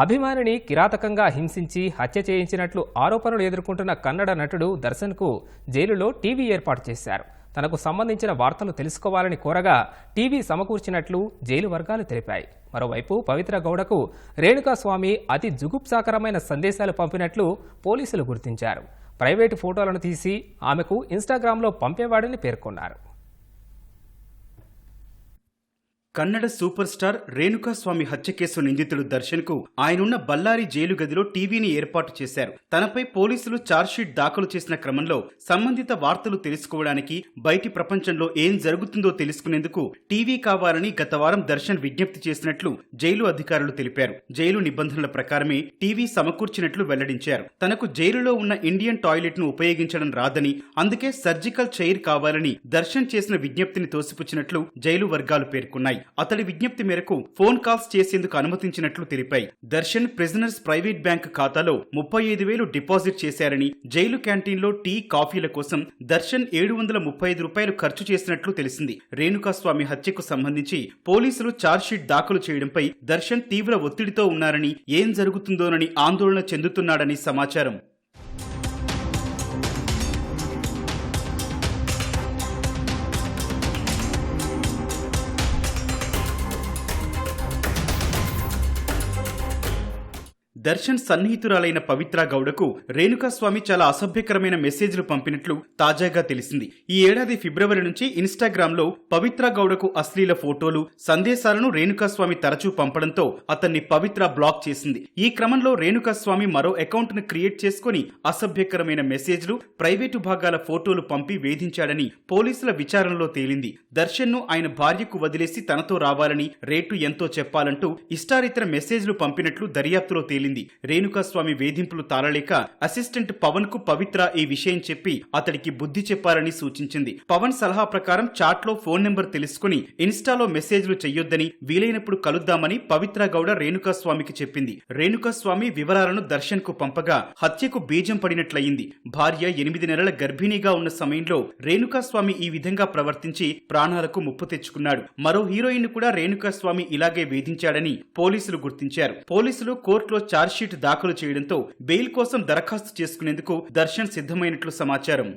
అభిమానిని కిరాతకంగా హింసించి హత్య చేయించినట్లు ఆరోపణలు ఎదుర్కొంటున్న కన్నడ నటుడు దర్శన్కు జైలులో టీవీ ఏర్పాటు చేశారు. తనకు సంబంధించిన వార్తలు తెలుసుకోవాలని కోరగా టీవీ సమకూర్చినట్లు జైలు వర్గాలు తెలిపాయి. మరోవైపు పవిత్ర గౌడకు రేణుకాస్వామి అతి జుగుప్సాకరమైన సందేశాలు పంపినట్లు పోలీసులు గుర్తించారు. ప్రైవేటు ఫోటోలను తీసి ఆమెకు ఇన్స్టాగ్రామ్లో పంపేవాడని పేర్కొన్నారు. కన్నడ సూపర్ స్టార్ రేణుకాస్వామి హత్య కేసు నిందితుడు దర్శన్కు ఆయనున్న బల్లారి జైలు గదిలో టీవీని ఏర్పాటు చేశారు. తనపై పోలీసులు ఛార్జ్షీట్ దాఖలు చేసిన క్రమంలో సంబంధిత వార్తలు తెలుసుకోవడానికి బయటి ప్రపంచంలో ఏం జరుగుతుందో తెలుసుకునేందుకు టీవీ కావాలని గత వారం దర్శన్ విజ్ఞప్తి చేసినట్లు జైలు అధికారులు తెలిపారు. జైలు నిబంధనల ప్రకారమే టీవీ సమకూర్చినట్లు వెల్లడించారు. తనకు జైలులో ఉన్న ఇండియన్ టాయిలెట్ను ఉపయోగించడం రాదని అందుకే సర్జికల్ చైర్ కావాలని దర్శన్ చేసిన విజ్ఞప్తిని తోసిపుచ్చినట్లు జైలు వర్గాలు పేర్కొన్నాయి. అతడి విజ్ఞప్తి మేరకు ఫోన్ కాల్స్ చేసేందుకు అనుమతించినట్లు తెలిపాయి. దర్శన్ ప్రిజనర్స్ ప్రైవేట్ బ్యాంక్ ఖాతాలో ముప్పై ఐదు వేలు డిపాజిట్ చేశారని జైలు క్యాంటీన్లో టీ కాఫీల కోసం దర్శన్ ఏడు వందల ముప్పై ఐదు రూపాయలు ఖర్చు చేసినట్లు తెలిసింది. రేణుకాస్వామి హత్యకు సంబంధించి పోలీసులు ఛార్జ్షీట్ దాఖలు చేయడంపై దర్శన్ తీవ్ర ఒత్తిడితో ఉన్నారని ఏం జరుగుతుందోనని ఆందోళన చెందుతున్నాడని సమాచారం. దర్శన్ సన్నిహితురాలైన పవిత్ర గౌడకు రేణుకాస్వామి చాలా అసభ్యకరమైన మెసేజ్లు పంపినట్లు తాజాగా తెలిసింది. ఈ ఏడాది ఫిబ్రవరి నుంచి ఇన్స్టాగ్రామ్లో పవిత్ర గౌడకు అశ్లీల ఫోటోలు సందేశాలను రేణుకాస్వామి తరచూ పంపడంతో అతన్ని పవిత్ర బ్లాక్ చేసింది. ఈ క్రమంలో రేణుకాస్వామి మరో అకౌంట్ను క్రియేట్ చేసుకుని అసభ్యకరమైన మెసేజ్లు ప్రైవేటు భాగాల ఫోటోలు పంపి వేధించాడని పోలీసుల విచారణలో తేలింది. దర్శన్ను ఆయన భార్యకు వదిలేసి తనతో రావాలని రేటు ఎంతో చెప్పాలంటూ ఇష్టారితర మెసేజ్లు పంపినట్లు దర్యాప్తులో తేలింది. రేణుకాస్వామి వేధింపులు తాళలేక అసిస్టెంట్ పవన్కు పవిత్ర ఈ విషయం చెప్పి అతడికి బుద్ధి చెప్పాలని సూచించింది. పవన్ సలహా ప్రకారం చాట్లో ఫోన్ నెంబర్ తెలుసుకుని ఇన్స్టాలో మెసేజ్లు చెయ్యొద్దని వీలైనప్పుడు కలుద్దామని పవిత్ర గౌడ రేణుకాస్వామికి చెప్పింది. రేణుకాస్వామి వివరాలను దర్శన్కు పంపగా హత్యకు బీజం పడినట్లయింది. భార్య ఎనిమిది నెలల గర్భిణీగా ఉన్న సమయంలో రేణుకాస్వామి ఈ విధంగా ప్రవర్తించి ప్రాణాలకు ముప్పు తెచ్చుకున్నాడు. మరో హీరోయిన్ కూడా రేణుకాస్వామి ఇలాగే వేధించాడని పోలీసులు గుర్తించారు. పోలీసులు కోర్టులో ఛార్జ్షీట్ దాఖలు చేయడంతో బెయిల్ కోసం దరఖాస్తు చేసుకునేందుకు దర్శన్ సిద్ధమైనట్లు సమాచారం.